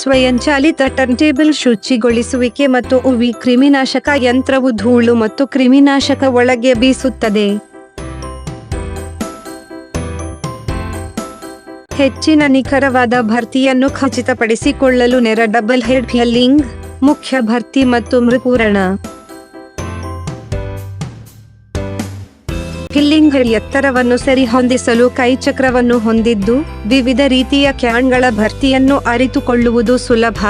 ಸ್ವಯಂಚಾಲಿತ ಟರ್ನ್ಟೇಬಲ್ ಶುಚಿಗೊಳಿಸುವಿಕೆ ಮತ್ತು ಉವಿ ಕ್ರಿಮಿನಾಶಕ ಯಂತ್ರವು ಧೂಳು ಮತ್ತು ಕ್ರಿಮಿನಾಶಕ ಒಳಗೆ ಬೀಸುತ್ತದೆ. ಹೆಚ್ಚಿನ ನಿಖರವಾದ ಭರ್ತಿಯನ್ನು ಖಚಿತಪಡಿಸಿಕೊಳ್ಳಲು ನೆರ ಡಬಲ್ ಹೆಡ್ ಫಿಲ್ಲಿಂಗ್, ಮುಖ್ಯ ಭರ್ತಿ ಮತ್ತು ಮೃಪೂರಣ ಫಿಲ್ಲಿಂಗ್ ಎತ್ತರವನ್ನು ಸರಿಹೊಂದಿಸಲು ಕೈಚಕ್ರವನ್ನು ಹೊಂದಿದ್ದು ವಿವಿಧ ರೀತಿಯ ಕ್ಯಾನ್ಗಳ ಭರ್ತಿಯನ್ನು ಅರಿತುಕೊಳ್ಳುವುದು ಸುಲಭ.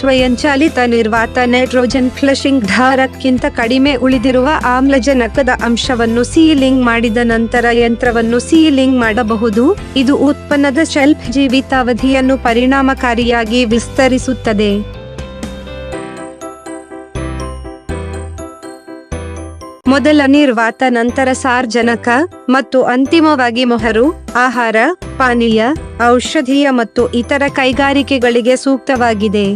ಸ್ವಯಂಚಾಲಿತ ನಿರ್ವಾತ ನೈಟ್ರೋಜನ್ ಫ್ಲಶಿಂಗ್ ಧಾರಕ್ಕಿಂತ ಕಡಿಮೆ ಉಳಿದಿರುವ ಆಮ್ಲಜನಕದ ಅಂಶವನ್ನು ಸೀಲಿಂಗ್ ಮಾಡಿದ ನಂತರ ಯಂತ್ರವನ್ನು ಸೀಲಿಂಗ್ ಮಾಡಬಹುದು. ಇದು ಉತ್ಪನ್ನದ ಶೆಲ್ಫ್ ಜೀವಿತಾವಧಿಯನ್ನು ಪರಿಣಾಮಕಾರಿಯಾಗಿ ವಿಸ್ತರಿಸುತ್ತದೆ. ಮೊದಲ ನಿರ್ವಾತ ನಂತರ ಸಾರ್ಜನಕ ಮತ್ತು ಅಂತಿಮವಾಗಿ ಮೊಹರು, ಆಹಾರ, ಪಾನೀಯ, ಔಷಧೀಯ ಮತ್ತು ಇತರ ಕೈಗಾರಿಕೆಗಳಿಗೆ ಸೂಕ್ತವಾಗಿದೆ.